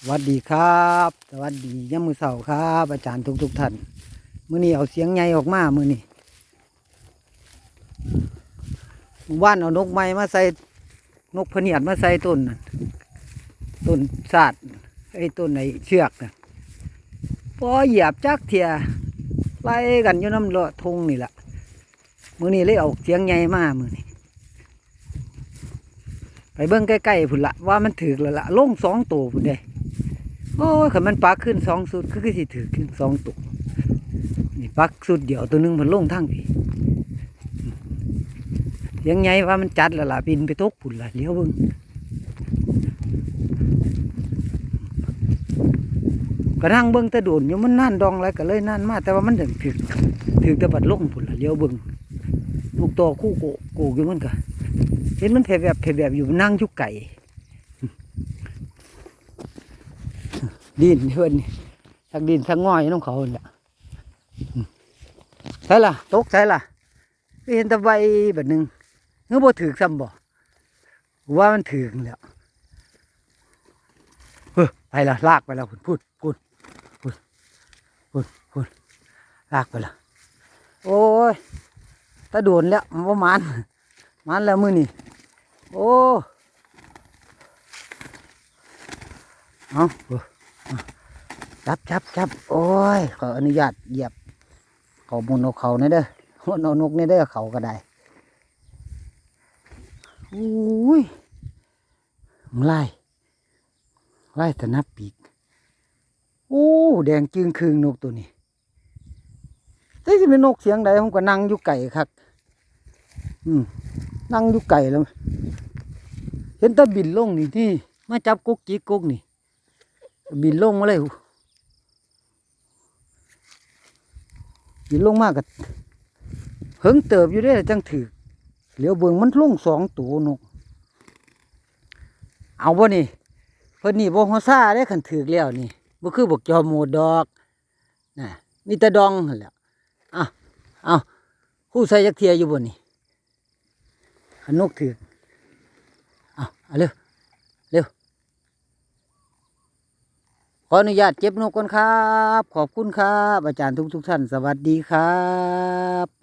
สวัสดีครับ สวัสดียามือเสาร์ครับ อาจารย์ทุกทุกท่านมือนี้เอาเสียงใหญ่ออกมามือนี้ว่านเอานกไม้มาใส่นกพเนียดมาใส่ต้นนั่นต้นสาดไอ้ต้นไอ้เชือกนะพอเหยียบจักเทียไล่กันอยู่น้ำเลาะทงนี่แหละมือนี้เลยเอาเสียงใหญ่มามื้อนี้ไปเบิ่งใกล้ๆพุ่นละว่ามันถือแล้วละลงสองตัวพุ่นเด้ โอ้ยขันมันปักขึ้นสองสุดก็คือสิถือขึ้นสองตัวนี่ปักสุดเดียวตัวหนึงมันลงทั้งพี่ยังไงว่ามันจัดแล้วล่ะบินไปตกพุ่นละเลี้ยวบิ่งก็นั่งเบิ่งต่โดนอยู่มันนั่นดองอะไรก็เลยนั่นมาแต่ว่ามันถึงถือถือต่บัดลงพุ่นละเลี้ยวบิ่งลูกตัวคู่โกโกอยู่มันก็เห็นมันแผ่แบบแผ่แบบอยู่นั่งยุกไก่ ดินเพื่อนนี่ทักดินทักง่อยน้องเขาเนี่ยใช่ล่ะตกใช่ล่ะเห็นตะใบแบบหนึงเงือบ่ถือซ้ำบ่ว่ามันถือแล้วเฮ้ยไปละลากไปล้วพุ่นพูดพูดพูดพูดพดลากไปละโอ้ยตะโดนแล้วว่ามันมันแล้วมือนี่โอ้ เอาจับจับจับโอ้ยขออนุญาตเหยียบเขามุนเอาเขาเนี่ยเด้อมุนนกเนี่ยเด้อเขาก็ได้อุ้ยไล่ไล่แต่นับปีกโอ้แดงจึงคืงนกตัวนี้แต่จะเป็นนกเสียงใดผมก็นั่งอยู่ไก่ครับอืมนั่งอยู่ไก่แล้ว เห็นตาบินลงนี่ที่มาจับกุ๊กจีกุ๊กนี่ บินลงมาเลยบินลงมากกับเหิงเติบอยู่ได้จังถือเหลียวเบิงมันลงสองตัวนก เอาบ่นี่เพิ่นนี่บ่ฮอซ่าได้ขันถือแล้วนี่บ่คือบอกจอมโมดอกน่ะมีแต่ดองหั่นแหล้วอะเอาผู้ใส่จักเทียอยู่บ่นี่ขันนกถือเอาเอาเร็วเร็ว ขออนุญาตเก็บนกก่อนครับ ขอบคุณครับ อาจารย์ทุกทุกๆท่าน สวัสดีครับ